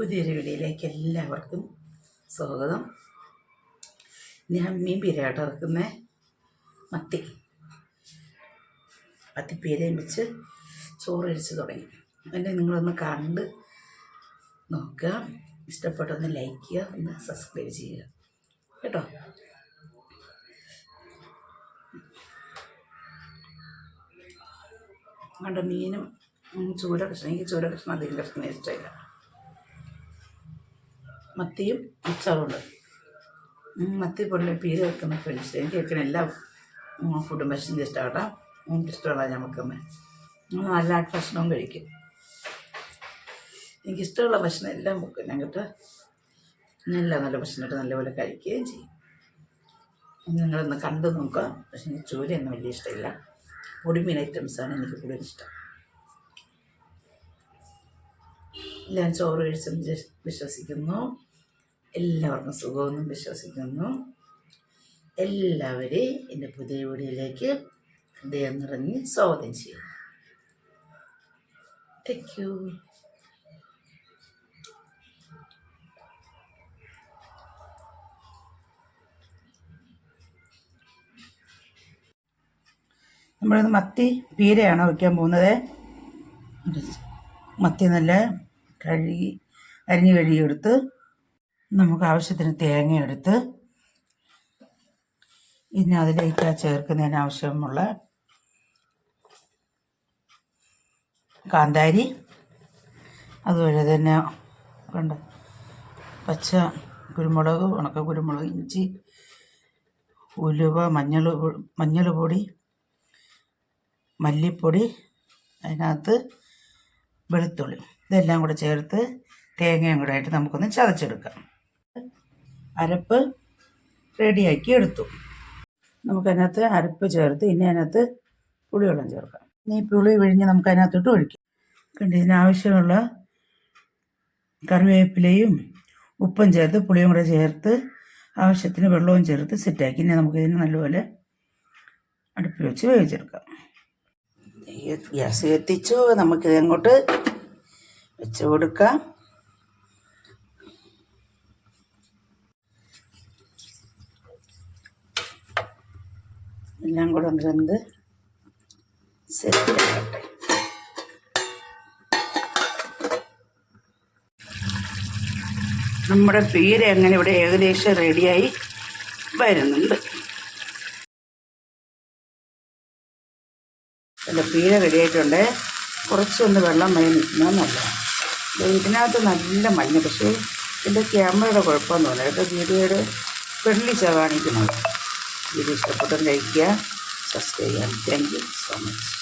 പുതിയൊരു വീഡിയോയിലേക്ക് എല്ലാവർക്കും സ്വാഗതം. ഞാൻ മീൻ പീരയായിട്ട് ഇറക്കുന്ന മത്തി. മത്തിപ്പീരയും വെച്ച് ചോറഴിച്ച് തുടങ്ങി. അതിന്റെ നിങ്ങളൊന്ന് കണ്ട് നോക്കുക. ഇഷ്ടപ്പെട്ടൊന്ന് ലൈക്ക് ചെയ്യുക. ഒന്ന് സബ്സ്ക്രൈബ് ചെയ്യുക. കേട്ടോ? കണ്ട? മീനും ചൂര കഷ്ണം എനിക്ക് ചൂര കഷ്ണം അധികം കഷ്ണം ഇഷ്ടമില്ല. മത്തിയും അച്ചാറുണ്ട് മത്തി പൊള്ളി പീര വെക്കുന്ന ഫ്രണ്ട്സ്. എനിക്ക് വെക്കുന്ന എല്ലാ ഫുഡും ഭക്ഷണം ഇഷ്ടമാട്ടോ. എനിക്ക് ഇഷ്ടമുള്ള ഞാൻ നല്ല ഭക്ഷണവും കഴിക്കും. എനിക്കിഷ്ടമുള്ള ഭക്ഷണം എല്ലാം വെക്കും. ഞാൻ കേട്ടോ നല്ല നല്ല ഭക്ഷണമായിട്ട് നല്ലപോലെ കഴിക്കുകയും ചെയ്യും. നിങ്ങളൊന്ന് കണ്ടു നോക്കുക. പക്ഷെ എനിക്ക് ചൂരയൊന്നും വലിയ ഇഷ്ടമില്ല. പൊടിമീൻ ഐറ്റംസാണ് എനിക്ക് കൂടുതൽ ഇഷ്ടം. ഞാൻ ചോറ് കഴിച്ചെന്ന് വിശ്വസിക്കുന്നു. എല്ലാവർക്കും സുഖമെന്നും വിശ്വസിക്കുന്നു. എല്ലാവരെയും എന്റെ പുതിയ വീഡിയോയിലേക്ക് ഹൃദയം നിറഞ്ഞ് സ്വാഗതം ചെയ്യുന്നു. താങ്ക് യു നമ്മളിന്ന് മത്തി പീരയാണ് വയ്ക്കാൻ പോകുന്നത്? മത്തി നല്ല കഴുകി അരിഞ്ഞ് കഴുകിയെടുത്ത് നമുക്ക് ആവശ്യത്തിന് തേങ്ങ എടുത്ത് ഇനി അതിലേക്ക് ചേർക്കുന്നതിന് ആവശ്യമുള്ള കാന്താരി അതുപോലെ തന്നെ കണ്ട പച്ച കുരുമുളക് ഉണക്ക കുരുമുളക് ഇഞ്ചി ഉലുവ മഞ്ഞൾ മഞ്ഞൾ പൊടി മല്ലിപ്പൊടി അതിനകത്ത് വെളുത്തുള്ളി. ഇതെല്ലാം കൂടെ ചേർത്ത് തേങ്ങയും കൂടെ ആയിട്ട് നമുക്കൊന്ന് ചതച്ചെടുക്കാം. അരപ്പ് റെഡിയാക്കി എടുത്തു. നമുക്കതിനകത്ത് അരപ്പ് ചേർത്ത് ഇനി അതിനകത്ത് പുളിവെള്ളം ചേർക്കാം. ഇനി പുളി വിഴിഞ്ഞ് നമുക്ക് അതിനകത്തോട്ട് ഒഴിക്കാം. കണ്ട് ഇതിനാവശ്യമുള്ള കറിവേപ്പിലയും ഉപ്പും ചേർത്ത് പുളിയും കൂടെ ചേർത്ത് ആവശ്യത്തിന് വെള്ളവും ചേർത്ത് സെറ്റാക്കി. ഇനി നമുക്കിതിന് നല്ലപോലെ അടുപ്പിൽ വെച്ച് വേവിച്ചെടുക്കാം. ഗ്യാസ് കത്തിച്ചു. നമുക്കിത് അങ്ങോട്ട് വെച്ച് കൊടുക്കാം. ഒന്ന് വെന്ത് സെറ്റ് ആകട്ടെ നമ്മുടെ പീര അങ്ങനെ ഇവിടെ ഏകദേശം റെഡിയായി വരുന്നുണ്ട്. അല്ല പീര റെഡിയായിട്ടുണ്ട് കുറച്ചൊന്ന് വെള്ളം മഴ നിൽക്കുന്നത് നല്ലതാണ് ഇതിനകത്ത് നല്ല മഞ്ഞ പക്ഷേ ഇതിന്റെ ക്യാമറയുടെ കുഴപ്പമെന്ന് തോന്നുന്നു കേട്ടോ വീഡിയോയുടെ വെള്ളിച്ച കാണിക്കുന്നത്. വീഡിയോ ഇഷ്ടപ്പെട്ടും ലൈക്ക് ചെയ്യുക സബ്സ്ക്രൈബ് ചെയ്യാം താങ്ക് യു സോ മച്ച്